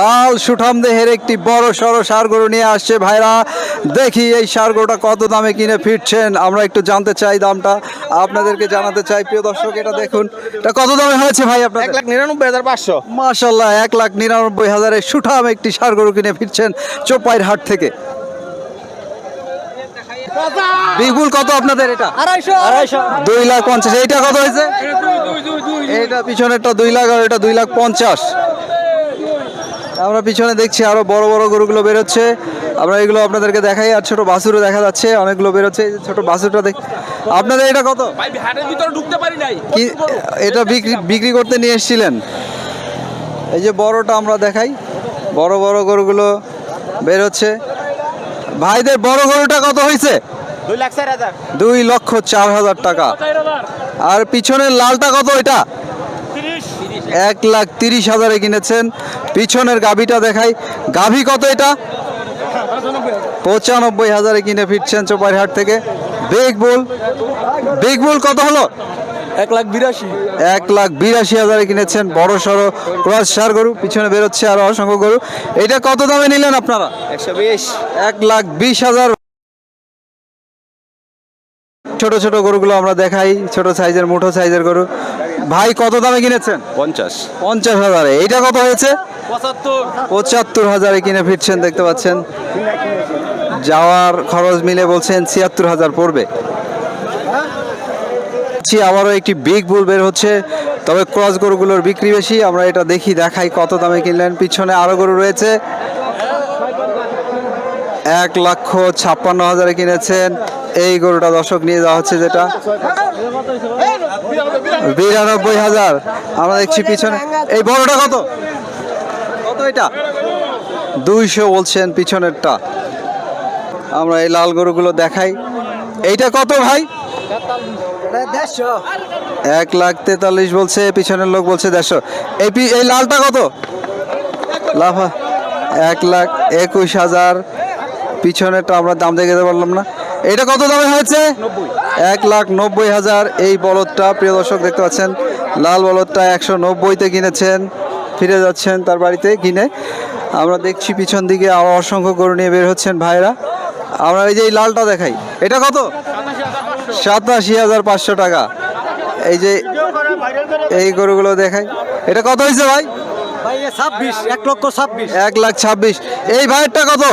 লাল সুঠাম দেহের একটি বড় সড়ো সার গরু নিয়ে আসছে ভাইরা। দেখি এই সার গরুটা কত দামে কিনে ফিরছেন? আমরা একটু জানতে চাই দামটা। আপনাদেরকে জানাতে চাই প্রিয় দর্শক এটা দেখুন। এটা কত দামে হয়েছে ভাই আপনার এক লাখ নিরানব্বই হাজার পাঁচশো। মাশাল্লাহ এক লাখ নিরানব্বই হাজারের সুঠাম একটি সার গরু কিনে ফিরছেন চোপাইর হাট থেকে। বিপুল কত আপনাদের এটা? দুই লাখ পঞ্চাশ। এইটা কত হয়েছে? পিছনেরটা দুই লাখ আর এটা দুই লাখ পঞ্চাশ। আমরা পিছনে দেখছি আরও বড় বড় গরুগুলো বেরোচ্ছে। আমরা এগুলো আপনাদেরকে দেখাই আর ছোট বাছুরও দেখা যাচ্ছে অনেকগুলো বেরোচ্ছে। এই যে ছোট বাছুরটা দেখ আপনাদের এটা কত? ভাই হাটের ভিতরে ঢুকতে পারি নাই। কি এটা বিক্রি বিক্রি করতে নিয়ে এসেছিলেন। এই যে বড়টা আমরা দেখাই। বড় বড় গরুগুলো বেরোচ্ছে। ভাইদের বড় গরুটা কত হয়েছে? দুই লক্ষ চার হাজার টাকা। আর পিছনের লালটা কত এটা? এক লাখ তিরিশ হাজারে কিনেছেন। পিছনের গাভিটা দেখাই। গাভি কত এটা? পঁচানব্বই হাজারে কিনে ফিরছেন চোপাইরহাট থেকে। বিগ বুল। বিগ বুল কত হলো? এক লাখ বিরাশি। এক লাখ বিরাশি হাজারে কিনেছেন বড় সড়ো ক্রস সার গরু। পিছনে বেরোচ্ছে আরও অসংখ্য গরু। এটা কত দামে নিলেন আপনারা? একশো বিশ। এক লাখ বিশ হাজার। ছোট ছোট গরুগুলো আমরা দেখাই। ছোট সাইজের মুঠো সাইজের গরু। ভাই কত দামে কিনেছেন? পঞ্চাশ। পঞ্চাশ হাজারে। এইটা কত হয়েছে? পঁচাত্তর। পঁচাত্তর হাজারে কিনে ফিরছেন দেখতে পাচ্ছেন। যাওয়ার খরচ মিলে বলছেন ছিয়াত্তর হাজার পড়বে। ছি, আবারও একটি বিগ বুল বের হচ্ছে। তবে ক্রস গরুগুলোর বিক্রি বেশি। আমরা এটা দেখি দেখাই কত দামে কিনলেন। পিছনে আরও গরু রয়েছে। এক লক্ষ ছাপ্পান্ন হাজারে কিনেছেন। এই গরুটা দর্শক নিয়ে যাওয়া হচ্ছে যেটা। বিরানব্বই হাজার। আমরা দেখছি পিছনে। এই বড়টা কত? কত এটা? দুইশো বলছেন পিছনেরটা। আমরা এই লাল গরুগুলো দেখাই। এইটা কত ভাই? এক লাখ তেতাল্লিশ বলছে, পিছনের লোক বলছে দেড়শো। এই এই লালটা কত? লাফা। এক লাখ একুশ হাজার। পিছনেরটা আমরা দাম দেখে পারলাম না। এটা কত দামে হয়েছে? এক লাখ নব্বই হাজার এই বলদটা প্রিয় দর্শক দেখতে পাচ্ছেন লাল বলদটা একশো নব্বইতে কিনেছেন ফিরে যাচ্ছেন তার বাড়িতে কিনে আমরা দেখছি পিছন দিকে আরও অসংখ্য গরু নিয়ে বের হচ্ছেন ভাইরা। আমরা এই যে এই লালটা দেখাই এটা কত? সাতাশি হাজার পাঁচশো টাকা। এই যে এই গরুগুলো দেখাই এটা কত হয়েছে ভাই? ছাব্বিশ এক লক্ষ ছাব্বিশ। এক লাখ ছাব্বিশ। এই ভাইয়েরটা কত?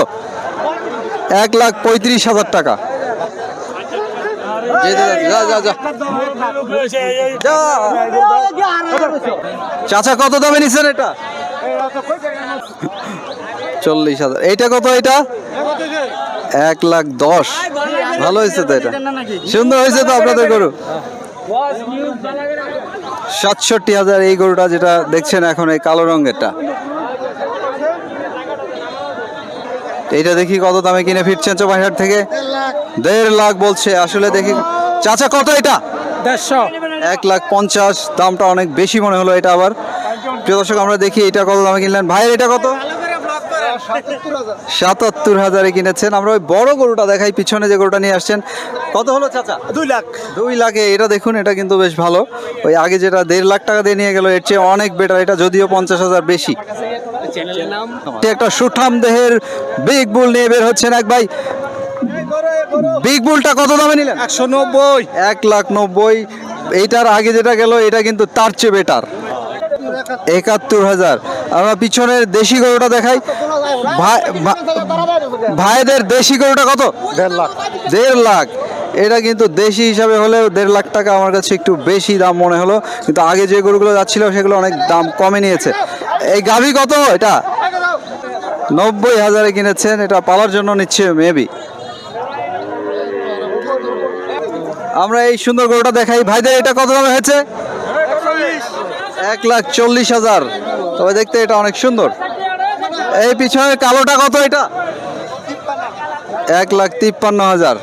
এক লাখ পঁয়ত্রিশ হাজার টাকা। চাচা, কত দামে নিছেন এটা? চল্লিশ হাজার। এইটা কত এটা? এক লাখ দশ। ভালো হয়েছে তো এটা। সুন্দর হয়েছে তো আপনাদের গরু? সাতষট্টি হাজার এই গরুটা যেটা দেখছেন এখন, এই কালো রঙেরটা। এইটা দেখি কত দামে কিনে ফিরছেন চোপাহাট থেকে? দেড় লাখ বলছে। আসলে দেখি। চাচা কত এটা? দেড়শো। এক লাখ পঞ্চাশ। দামটা অনেক বেশি মনে হলো এটা আবার। প্রিয় দর্শক আমরা দেখি এটা কত দামে কিনলেন। ভাইয়ের এটা কত? সাতাত্তর হাজারে কিনেছেন। আমরা ওই বড় গরুটা দেখাই। পিছনে যে গরুটা নিয়ে আসছেন। কত হলো চাচা? দুই লাখ। দুই লাখে। এটা দেখুন এটা কিন্তু বেশ ভালো। ওই আগে যেটা দেড় লাখ টাকা দিয়ে নিয়ে গেল এর চেয়ে অনেক বেটার এটা যদিও পঞ্চাশ হাজার বেশি। একটা সুঠাম দেহের বিগ বুল নিয়ে বের হচ্ছেন এক ভাই। বিগ বুলটা কত দামে নিলেন? একশো নব্বই। এক লাখ নব্বই। এইটার আগে যেটা গেল এটা কিন্তু তার চেয়ে বেটার একাত্তর হাজার। আমরা পিছনের দেশি গরুটা দেখাই। ভাই- ভাইদের দেশি গরুটা কত? দেড় লাখ। দেড় লাখ। এটা কিন্তু দেশি হিসাবে হলেও দেড় লাখ টাকা আমার কাছে একটু বেশি দাম মনে হলো। কিন্তু আগে যে গরুগুলো যাচ্ছিল সেগুলো অনেক দাম কমে নিয়েছে। এই গাভি কত এটা? নব্বই হাজারে কিনেছেন। এটা পালার জন্য নিচ্ছে মেবি আমরা এই সুন্দর গরুটা দেখাই। ভাইদের এটা কত দামে হয়েছে? এক লাখ চল্লিশ হাজার। তবে দেখতে এটা অনেক সুন্দর। এই পিছনের কালোটা কত এটা? এক লাখ তিপ্পান্ন হাজার।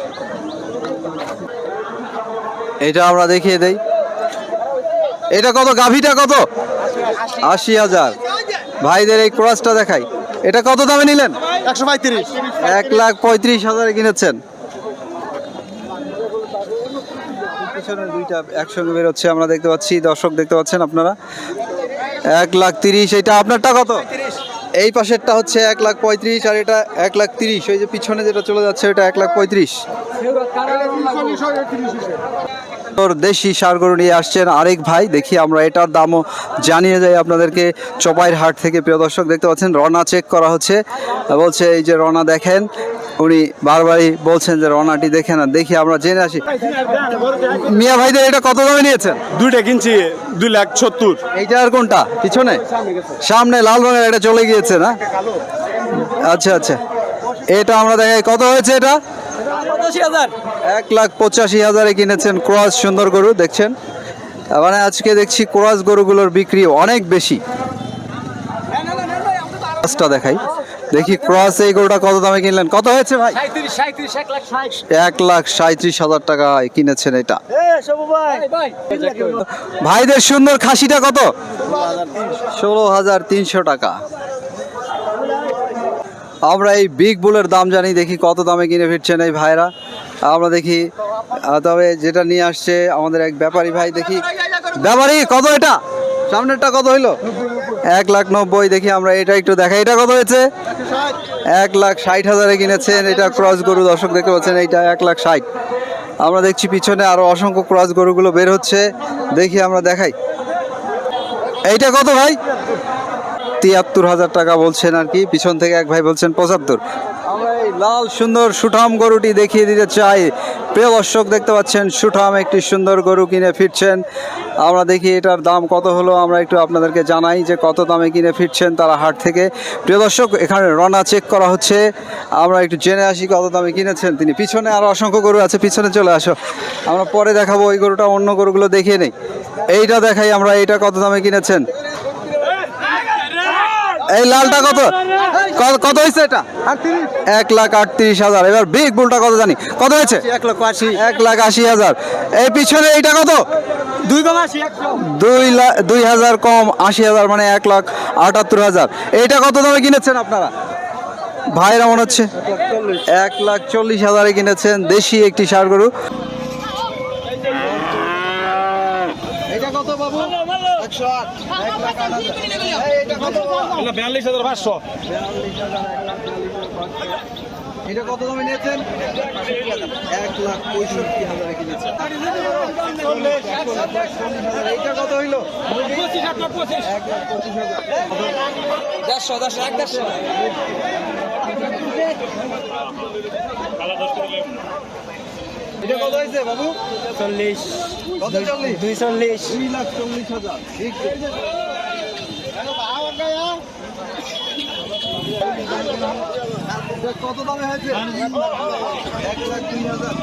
এটা আমরা দেখিয়ে দেই। এটা কত? গাভিটা কত? আশি হাজার। ভাইদের এই ক্রসটা দেখাই। এটা কত দামে নিলেন? একশো পঁয়ত্রিশ। এক লাখ পঁয়ত্রিশ হাজারে কিনেছেন। পিছনে দুইটা একসঙ্গে বেরোচ্ছে আমরা দেখতে পাচ্ছি, দর্শক দেখতে পাচ্ছেন আপনারা। এক লাখ তিরিশ এটা আপনারটা কত? এই পাশেরটা হচ্ছে এক লাখ পঁয়ত্রিশ, আর এটা এক লাখ তিরিশ। ওই যে পিছনে যেটা চলে যাচ্ছে ওটা এক লাখ পঁয়ত্রিশ। তোর দেশি সার গরু নিয়ে আসছেন আরেক ভাই। দেখি আমরা এটার দামও জানিয়ে যাই আপনাদেরকে চপাইর হাট থেকে। প্রিয় দর্শক, দেখতে পাচ্ছেন, রনা চেক করা হচ্ছে। বলছে, এই যে রনা দেখেন উনি বারবারই বলছেন যে রনাটি দেখে না দেখি আমরা জেনে আসি। মিয়া ভাইদের এটা কত দামে নিয়েছেন? দুইটা কিনছি দুই লাখ সত্তর। এইটা আর কোনটা? পিছনে? সামনে লাল রঙের এটা চলে গিয়েছে না? আচ্ছা আচ্ছা। এটা আমরা দেখাই। কত হয়েছে এটা? এক লাখ পঁচাশি হাজারে কিনেছেন ক্রস সুন্দর গরু দেখছেন? মানে আজকে দেখছি ক্রস গরুগুলোর বিক্রি অনেক বেশি। দেখাই। দেখি ক্রস এই গরুটা কত দামে কিনলেন? কত হয়েছে ভাই? এক লাখ সাঁত্রিশ হাজার টাকায় কিনেছেন এটা। ভাইদের সুন্দর খাসিটা কত? ষোলো হাজার তিনশো টাকা। আমরা এই বিগ বুলের দাম জানি দেখি কত দামে কিনে ফিরছেন এই ভাইরা। আমরা দেখি তবে যেটা নিয়ে আসছে আমাদের এক ব্যাপারী ভাই দেখি। ব্যাপারী কত এটা? সামনেরটা কত হইল? এক লাখ নব্বই দেখি আমরা এটা একটু দেখাই। এটা কত হয়েছে? এক লাখ ষাট হাজারে কিনেছেন, এটা ক্রস গরু, দর্শক দেখতে পাচ্ছেন, এইটা এক লাখ ষাট। আমরা দেখছি পিছনে আরও অসংখ্য ক্রস গরুগুলো বের হচ্ছে, দেখি আমরা দেখাই। এইটা কত ভাই? তিয়াত্তর হাজার টাকা বলছেন আর কি, পিছন থেকে এক ভাই বলছেন পঁচাত্তর। লাল সুন্দর সুঠাম গরুটি দেখিয়ে দিতে চাই। প্রিয় দর্শক, দেখতে পাচ্ছেন সুঠাম একটি সুন্দর গরু কিনে ফিরছেন। আমরা দেখি এটার দাম কত হলো, আমরা একটু আপনাদেরকে জানাই যে কত দামে কিনে ফিরছেন তারা হাট থেকে। প্রিয় দর্শক, এখানে রনা চেক করা হচ্ছে। আমরা একটু জেনে আসি কত দামে কিনেছেন তিনি। পিছনে আরও অসংখ্য গরু আছে, পিছনে চলে আসো। আমরা পরে দেখাবো ওই গরুটা, অন্য গরুগুলো দেখিয়ে নেই। এইটা দেখাই আমরা, এইটা কত দামে কিনেছেন? এই লালটা কত? কত- হয়েছে এটা? এক লাখ আটত্রিশ হাজার। এবার বিগ বুলটা কত জানি? কত হয়েছে? এক লক্ষ আশি। এক লাখ আশি হাজার। এই পিছনে এইটা কত? দুই কম আশি দুই লাখ দুই হাজার কম আশি হাজার মানে এক লাখ আটাত্তর হাজার। এইটা কত দামে কিনেছেন আপনারা? ভাইরা মনে হচ্ছে। এক লাখ চল্লিশ হাজারে কিনেছেন দেশি একটি সার গরু এটা কত বাবু। একশো আট। বিয়াল্লিশ হাজার পাঁচশো। এটা কত দামে নিয়েছেন? এক লাখ পঁয়ষট্টি হাজারে কিনেছেন। এইটা কত হইল? এক লাখ পঁচিশ হাজার। দেড়শো দেড়শো এক দেড়শো। এটা কত হয়েছে বাবু? চল্লিশ। দুই চল্লিশ? দুই লাখ চল্লিশ হাজার। কত দামে হয়েছে? এক লাখ তিন হাজার?